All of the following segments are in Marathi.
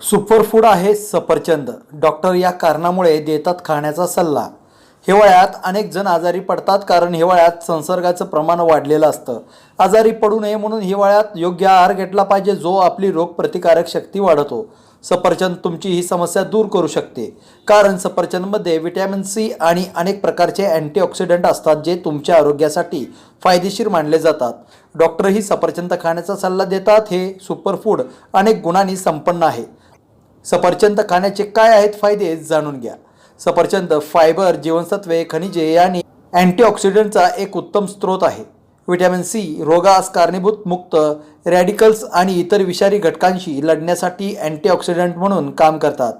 सुपरफूड आहे सफरचंद. डॉक्टर या कारणामुळे देतात खाण्याचा सल्ला. हिवाळ्यात अनेक जण आजारी पडतात कारण हिवाळ्यात संसर्गाचं प्रमाण वाढलेलं असतं. आजारी पडू नये म्हणून हिवाळ्यात योग्य आहार घेतला पाहिजे जो आपली रोगप्रतिकारक शक्ती वाढवतो. सफरचंद तुमची ही समस्या दूर करू शकते. कारण सफरचंदमध्ये व्हिटॅमिन सी आणि अनेक प्रकारचे अँटीऑक्सिडंट असतात जे तुमच्या आरोग्यासाठी फायदेशीर मानले जातात. डॉक्टरही सफरचंद खाण्याचा सल्ला देतात हे सुपरफूड अनेक गुणांनी संपन्न आहे. सफरचंद खाण्याचे काय आहेत फायदे जाणून घ्या. सफरचंद फायबर जीवनसत्वे खनिजे आणि अँटीऑक्सिडंटचा एक उत्तम स्रोत आहे. व्हिटॅमिन सी रोगास कारणीभूत मुक्त रॅडिकल्स आणि इतर विषारी घटकांशी लढण्यासाठी अँटीऑक्सिडंट म्हणून काम करतात.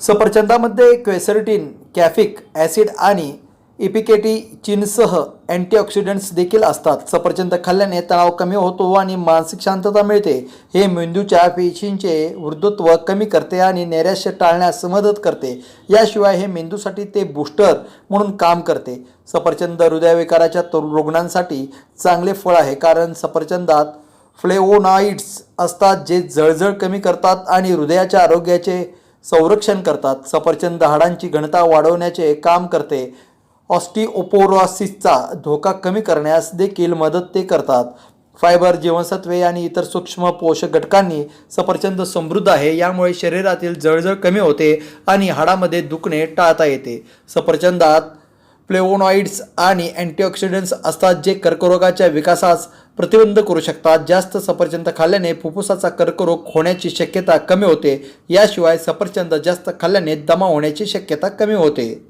सफरचंदामध्ये क्वेसर्टिन कॅफिक ॲसिड आणि इपिकेटी चीनसह अँटीऑक्सिडंट्स देखील असतात. सफरचंद खाल्ल्याने तणाव कमी होतो आणि मानसिक शांतता मिळते. हे मेंदूच्या पेशींचे वृद्धत्व कमी करते आणि नैराश्य टाळण्यास मदत करते. याशिवाय हे मेंदूसाठी ते बूस्टर म्हणून काम करते. सफरचंद हृदयविकाराच्या तरुण रुग्णांसाठी चांगले फळ आहे कारण सफरचंदात फ्लेवोनाइड्स असतात जे जळजळ कमी करतात आणि हृदयाच्या आरोग्याचे संरक्षण करतात. सफरचंद हाडांची घनता वाढवण्याचे काम करते. ऑस्टिओपोरोसिसचा धोका कमी करण्यास देखील मदत ते करतात. फायबर जीवनसत्वे आणि इतर सूक्ष्म पोषक घटकांनी सफरचंद समृद्ध आहे. यामुळे शरीरातील जळजळ कमी होते आणि हाडामध्ये दुखणे टाळता येते. सफरचंदात फ्लेवोनॉइड्स आणि अँटीऑक्सिडंट्स असतात जे कर्करोगाच्या विकासास प्रतिबंध करू शकतात. जास्त सफरचंद खाल्ल्याने फुफ्फुसाचा कर्करोग होण्याची शक्यता कमी होते. याशिवाय सफरचंद जास्त खाल्ल्याने दमा होण्याची शक्यता कमी होते.